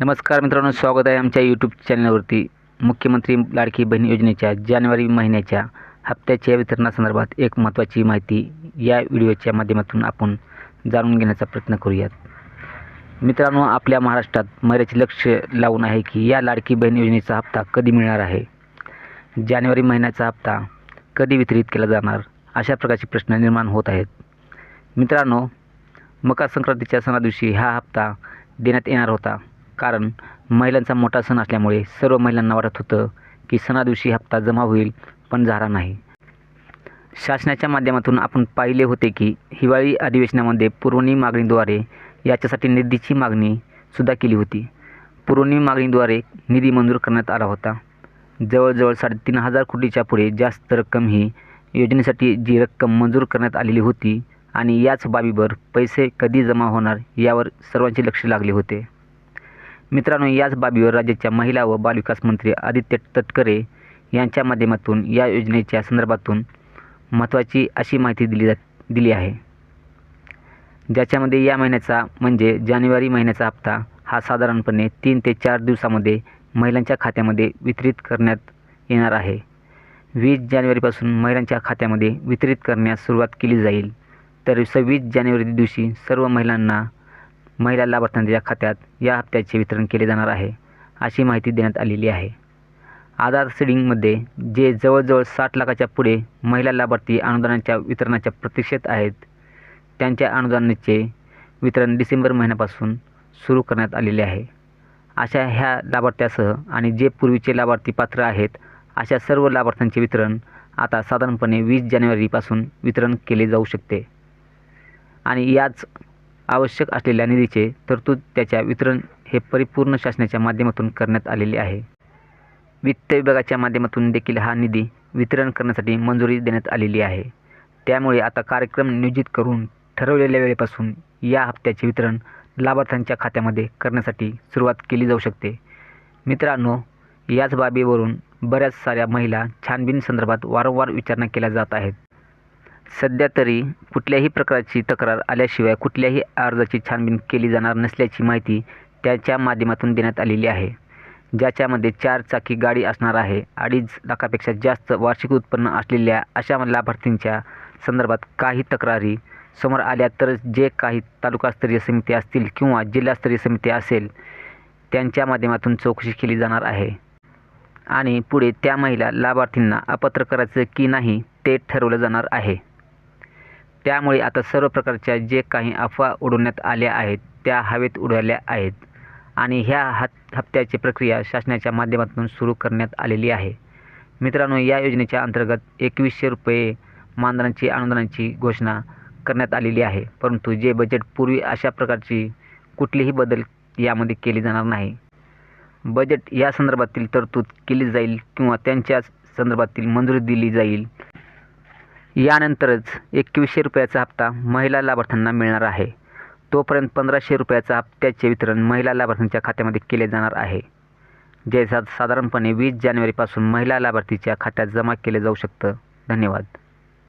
नमस्कार मित्रांनो स्वागत आहे आमच्या यूट्यूब चॅनलवरती मुख्यमंत्री लाडकी बहीण योजनेच्या जानेवारी महिन्याच्या हप्त्याच्या वितरणासंदर्भात एक महत्त्वाची माहिती या व्हिडिओच्या माध्यमातून आपण जाणून घेण्याचा प्रयत्न करूयात. मित्रांनो आपल्या महाराष्ट्रात महिलाचे लक्ष लावून आहे की या लाडकी बहीण योजनेचा हप्ता कधी मिळणार आहे? जानेवारी महिन्याचा हप्ता कधी वितरित केला जाणार? अशा प्रकारचे प्रश्न निर्माण होत आहेत. मित्रांनो मकर संक्रांतीच्या सणादिवशी हा हप्ता देण्यात येणार होता. कारण महिलांचा मोठा सण असल्यामुळे सर्व महिलांना वाटत होतं की सणादिवशी हप्ता जमा होईल पण झाला नाही. शासनाच्या माध्यमातून आपण पाहिले होते की हिवाळी अधिवेशनामध्ये पुरवणी मागणीद्वारे याच्यासाठी निधीची मागणीसुद्धा केली होती. पुरवणी मागणीद्वारे निधी मंजूर करण्यात आला होता. जवळजवळ साडेतीन हजार कोटीच्या पुढे जास्त रक्कम ही योजनेसाठी जी रक्कम मंजूर करण्यात आलेली होती आणि याच बाबीवर पैसे कधी जमा होणार यावर सर्वांचे लक्ष लागले होते. मित्रांनो याच बाबीवर राज्याच्या महिला व बालविकास मंत्री आदित्य तटकरे यांच्या माध्यमातून या योजनेच्या संदर्भातून महत्त्वाची अशी माहिती दिली जात दिली आहे. ज्याच्यामध्ये या महिन्याचा म्हणजे जानेवारी महिन्याचा हप्ता हा साधारणपणे तीन ते चार दिवसामध्ये महिलांच्या खात्यामध्ये वितरित करण्यात येणार आहे. वीस जानेवारीपासून महिलांच्या खात्यामध्ये वितरित करण्यास सुरुवात केली जाईल. तर सव्वीस जानेवारी दिवशी सर्व महिलांना महिला लाभार्थ्यांच्या खात्यात या हप्त्याचे वितरण केले जाणार आहे अशी माहिती देण्यात आलेली आहे. आधार सीडिंगमध्ये जे जवळजवळ साठ लाखाच्या पुढे महिला लाभार्थी अनुदानाच्या वितरणाच्या प्रतीक्षेत आहेत त्यांच्या अनुदानाचे वितरण डिसेंबर महिन्यापासून सुरू करण्यात आलेले आहे. अशा ह्या लाभार्थ्यासह आणि जे पूर्वीचे लाभार्थी पात्र आहेत अशा सर्व लाभार्थ्यांचे वितरण आता साधारणपणे वीस जानेवारीपासून वितरण केले जाऊ शकते. आणि याच आवश्यक असलेल्या निधीचे तरतूद त्याच्या वितरण हे परिपूर्ण शासनाच्या माध्यमातून करण्यात आलेले आहे. वित्त विभागाच्या माध्यमातून देखील हा निधी वितरण करण्यासाठी मंजुरी देण्यात आलेली आहे. त्यामुळे आता कार्यक्रम नियोजित करून ठरवलेल्या वेळेपासून या हप्त्याचे वितरण लाभार्थ्यांच्या खात्यामध्ये करण्यासाठी सुरुवात केली जाऊ शकते. मित्रांनो याच बाबीवरून बऱ्याच साऱ्या महिला छानबीन संदर्भात वारंवार विचारणा केल्या जात आहेत. सध्या तरी कुठल्याही प्रकारची तक्रार आल्याशिवाय कुठल्याही अर्जाची छानबीन केली जाणार नसल्याची माहिती त्याच्या माध्यमातून देण्यात आलेली आहे. ज्याच्यामध्ये चार चाकी गाडी असणार आहे. अडीच लाखापेक्षा जास्त वार्षिक उत्पन्न असलेल्या अशा लाभार्थींच्या संदर्भात काही तक्रारी समोर आल्या तर जे काही तालुकास्तरीय समिती असतील किंवा जिल्हास्तरीय समिती असेल त्यांच्या माध्यमातून चौकशी केली जाणार आहे. आणि पुढे त्या महिला लाभार्थींना अपात्र करायचं की नाही ते ठरवलं जाणार आहे. त्यामुळे आता सर्व प्रकारच्या जे काही अफवा उडवण्यात आल्या आहेत त्या हवेत उडवल्या आहेत. आणि ह्या हत हप्त्याची प्रक्रिया शासनाच्या माध्यमातून सुरू करण्यात आलेली आहे. मित्रांनो या योजनेच्या अंतर्गत एकवीसशे रुपये मानधनाची अनुदानाची घोषणा करण्यात आलेली आहे. परंतु जे बजेट पूर्वी अशा प्रकारची कुठलीही बदल यामध्ये केली जाणार नाही. बजेट या संदर्भातील तरतूद केली जाईल किंवा त्यांच्या संदर्भातील मंजुरी दिली जाईल यानंतरच एकवीसशे रुपयाचा हप्ता महिला लाभार्थ्यांना मिळणार आहे. तोपर्यंत पंधराशे रुपयाचा हप्त्याचे वितरण महिला लाभार्थ्यांच्या खात्यामध्ये केले जाणार आहे. जे सा साधारणपणे वीस जानेवारीपासून महिला लाभार्थीच्या खात्यात जमा केले जाऊ शकतं. धन्यवाद.